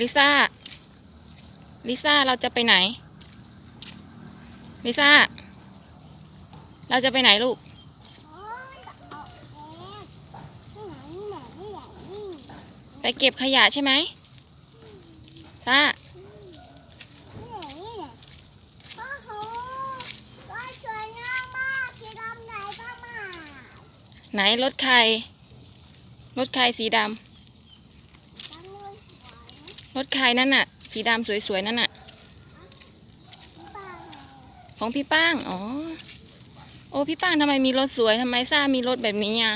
ลิซ่า ลิซ่า เราจะไปไหน ลิซ่า เราจะไปไหนลูกโอ้ยออกแล้วนี่ไหนนี่ไหนนี่ไหนนี่ไปเก็บขยะใช่ไหมซ่านี่ไหนนี่ไหนโอ้โหว่าสวยงามมากสีดำไหนบ้าไหนรถใคร รถใครสีดำ รถใครนั่นน่ะ สีดำสวยๆนั่นน่ะ ของพี่ป้าง อ๋อ โอ้พี่ป้างทำไมมีรถสวยทำไมซ่ามีรถแบบนี้อะ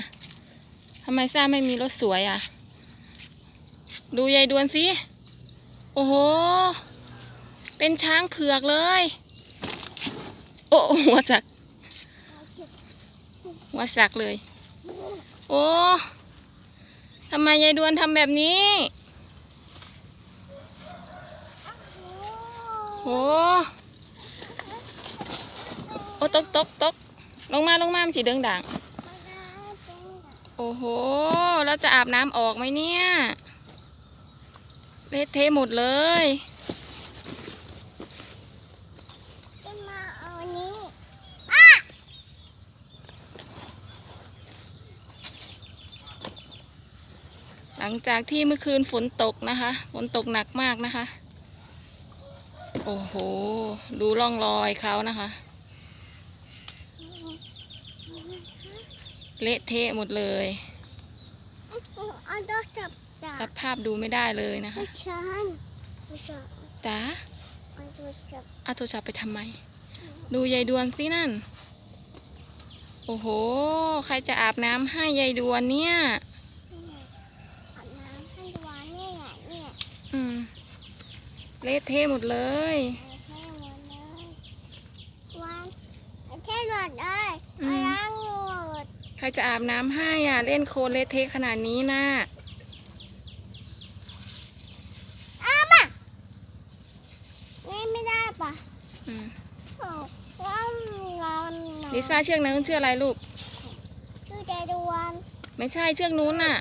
ทำไมซ่าไม่มีรถสวยอะ ดูยายดวนสิ โอ้โห เป็นช้างเผือกเลย โอ้หัวจัก หัวสักเลย โอ้ทำไมยายดวนทำแบบนี้ โอ้โอ้ตกตกตกลงมาลงมามันสีเดืองด่างโอ้โหแล้วจะอาบน้ำออกไหมเนี่ย เละเทะหมดเลยจะมาเอาอันนี้หลังจากที่เมื่อคืนฝนตกนะคะ ฝนตกหนักมากนะคะ โอ้โห ดูร่องรอยเขานะคะ เละเทะหมดเลยเอาดอกจับจับสภาพดูไม่ได้เลยนะคะไม่ใช่ไม่ใช่จ๋าเอาดอกจับเอาโทรศัพท์ไปทำไม ดูยายดวนสินั่น โอ้โห ใครจะอาบน้ำให้ยายดวนเนี่ย อาบน้ำให้ดูวันนี่แหละเนี่ย อืม เละเทะหมดเลยเอาแค่วันเลยวันเอาแค่วันเลยอืมเอาล้างหมดใครจะอาบน้ำให้อะ เล่นโคลนเละเทะขนาดนี้นะอ้ามานี่ไม่ได้ปะอืมโอ้ว้าวร้อนหนาวลิซ่าเชือกนั้นชื่ออะไรลูก ชื่อใจดวนไม่ใช่เชือกนู้นน่ะ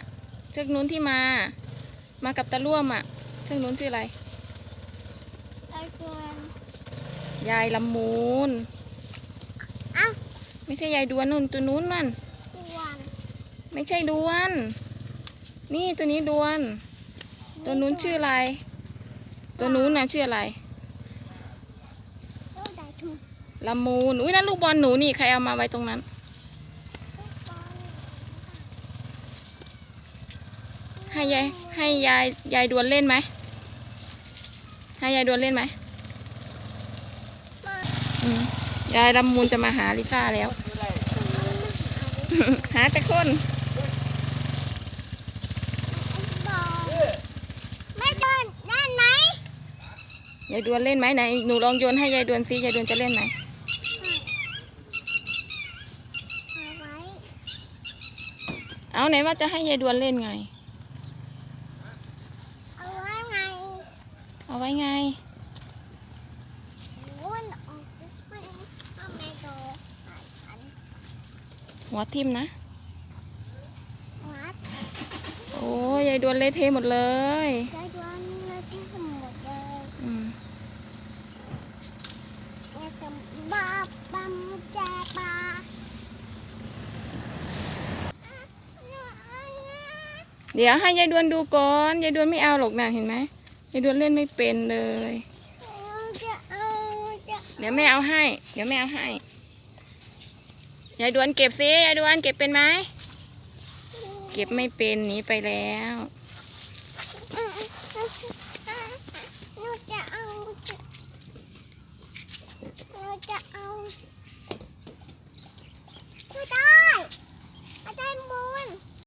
เชือกนู้นที่มา มากับตาล่วมอะ เชือกนู้นชื่ออะไรใจดวน ยายลำมูนอ้าวไม่ใช่ยายดวนนู่นตัวนู้นนั่นดวนไม่ใช่ดวน นี่ตัวนี้ดวน ตัวนู้นชื่ออะไร ตัวนู้นน่ะชื่ออะไรตัวใดถูกละมูนอุ้ยนั่นลูกบอลหนูนี่ใครเอามาไว้ตรงนั้น ให้ยายให้ยายยายดวนเล่นไหม ให้ยายดวนเล่นไหมอืมยายลำมูนจะมาหาลิซ่าแล้ว หาแต่คนไม่เดินได้ไหมยายดวนเล่นไหมไหนหนูลองโยนให้ยายดวนซิยายดวนจะเล่นไหมเอาไว้เอาไหนว่าจะให้ยายดวนเล่นไง เอาไว้ไง เอาไว้ไง หัวทิ่มนะ โอ้ยยายดวนเละเทะหมดเลยอืมเดี๋ยวให้ยายดวนดูก่อน ยายดวนไม่เอาหรอกนะเห็นไหม ยายดวนเล่นไม่เป็นเลยเอาจะเดี๋ยวแม่เอาให้ เดี๋ยวแม่เอาให้ ยายดวนเก็บซิยายดวนเก็บเป็นไหม เก็บไม่เป็นหนีไปแล้ว